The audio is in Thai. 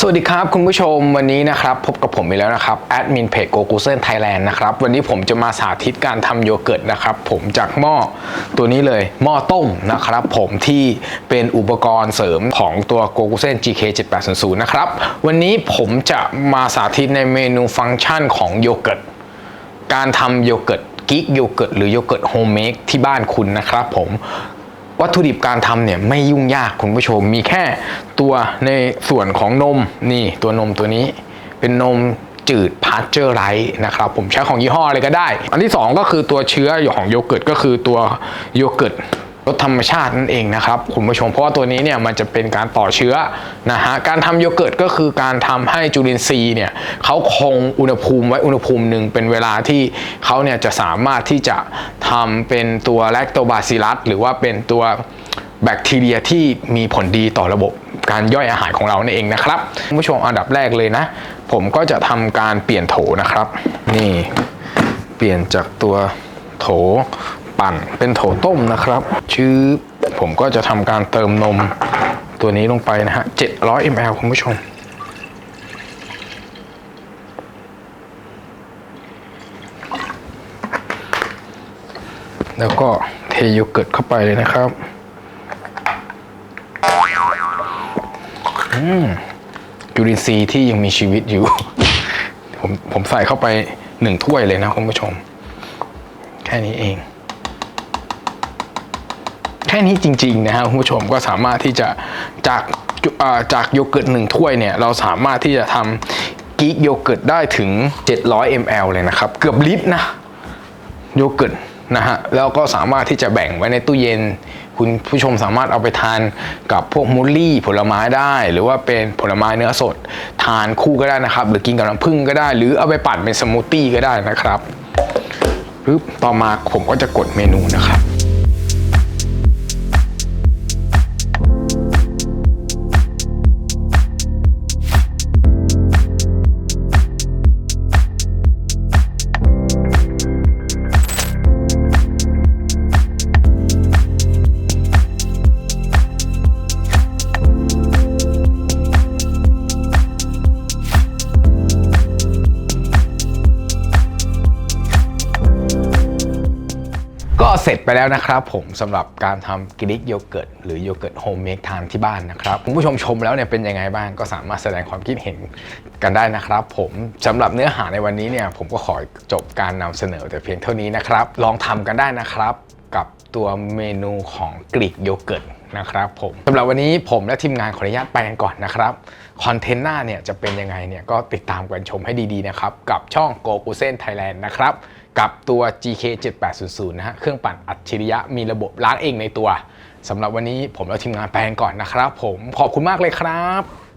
สวัสดีครับคุณผู้ชมวันนี้นะครับพบกับผมอีกแล้วนะครับแอดมินเพจโกกูเซนไทยแลนด์นะครับวันนี้ผมจะมาสาธิตการทำโยเกิร์ตนะครับผมจากหม้อตัวนี้เลยหม้อต้มนะครับผมที่เป็นอุปกรณ์เสริมของตัวโกกูเซน GK 7800นะครับวันนี้ผมจะมาสาธิตในเมนูฟังก์ชันของโยเกิร์ตการทำโยเกิร์ตกิ๊กโยเกิร์ตหรือโยเกิร์ตโฮมเมดที่บ้านคุณนะครับผม วัตถุดิบการทำเนี่ยไม่ยุ่งยากคุณผู้ชม มีแค่ตัวในส่วนของนมนี่ตัวนมตัวนี้ เป็นนมจืดพาสเจอร์ไรส์นะครับผมใช้ของยี่ห้ออะไรก็ได้ อันที่ 2 ก็คือตัวเชื้อของโยเกิร์ตก็คือตัวโยเกิร์ต รสธรรมชาตินั่นเองนะครับคุณผู้ชมเพราะว่าตัวนี้เนี่ยมันจะเป็นการต่อเชื้อนะฮะการทำโยเกิร์ตก็คือการทำให้จุลินทรีย์เนี่ยเขาคงอุณหภูมิไว้อุณหภูมิหนึ่งเป็นเวลาที่เขาเนี่ยจะสามารถที่จะทำเป็นตัวแลคโตบาซิลัสหรือว่าเป็นตัวแบคทีเรียที่มีผลดีต่อระบบการย่อยอาหารของเรานั่นเองนะครับคุณผู้ชมอันดับแรกเลยนะ ผมก็จะทำการเปลี่ยนโถนะครับ นี่เปลี่ยนจากตัวโถ ปั่นเป็นโถต้มนะครับ ชื่อผมก็จะทำการเติมนมตัวนี้ลงไปนะฮะ 700 ml คุณผู้ชม แล้วก็เทโยเกิร์ตเข้าไปเลยนะครับ อืมจุลินทรีย์ที่ยังมีชีวิตอยู่ ผมผมใส่เข้าไปหนึ่งถ้วยเลยนะคุณผู้ชม แค่นี้เอง แค่นี้จริงๆนะฮะคุณผู้ชมก็สามารถที่จะจากจากโยเกิร์ตหนึ่งถ้วยเนี่ยเราสามารถที่จะทำกิ๊กโยเกิร์ตได้ถึง 700 ml เลยนะครับ เกือบลิตรนะโยเกิร์ตนะฮะแล้วก็สามารถที่จะแบ่งไว้ในตู้เย็น คุณผู้ชมสามารถเอาไปทานกับพวกมูลลี่ผลไม้ได้ หรือว่าเป็นผลไม้เนื้อสด ทานคู่ก็ได้นะครับ หรือกินกับน้ำผึ้งก็ได้ หรือเอาไปปั่นเป็นสมูทตี้ก็ได้นะครับปึ๊บต่อมาผมก็จะกดเมนูนะครับ เสร็จไปแล้วนะครับผมสำหรับการทำกริกโยเกิร์ตหรือโยเกิร์ตโฮมเมดทานที่บ้านนะครับคุณผู้ชมชมแล้วเนี่ยเป็นยังไงบ้างก็สามารถแสดงความคิดเห็นกันได้นะครับ ผมสำหรับเนื้อหาในวันนี้เนี่ยผมก็ขอจบการนำเสนอแต่เพียงเท่านี้นะครับ ลองทำกันได้นะครับ ตัวเมนูของกรีกโยเกิร์ตนะครับผมสำหรับวันนี้ผมและทีมงานขออนุญาตไปกันก่อนนะครับคอนเทนต์หน้าเนี่ยจะเป็นยังไงเนี่ยก็ติดตามกันชมให้ดีๆนะครับ กับช่อง Go g u s e n Thailand นะครับ กับตัว GK 7800นะฮะเครื่องปั่นอัจฉริยะมีระบบล้างเองในตัวสำหรับวันนี้ผมและทีมงานไปกันก่อนนะครับ ผมขอบคุณมากเลยครับ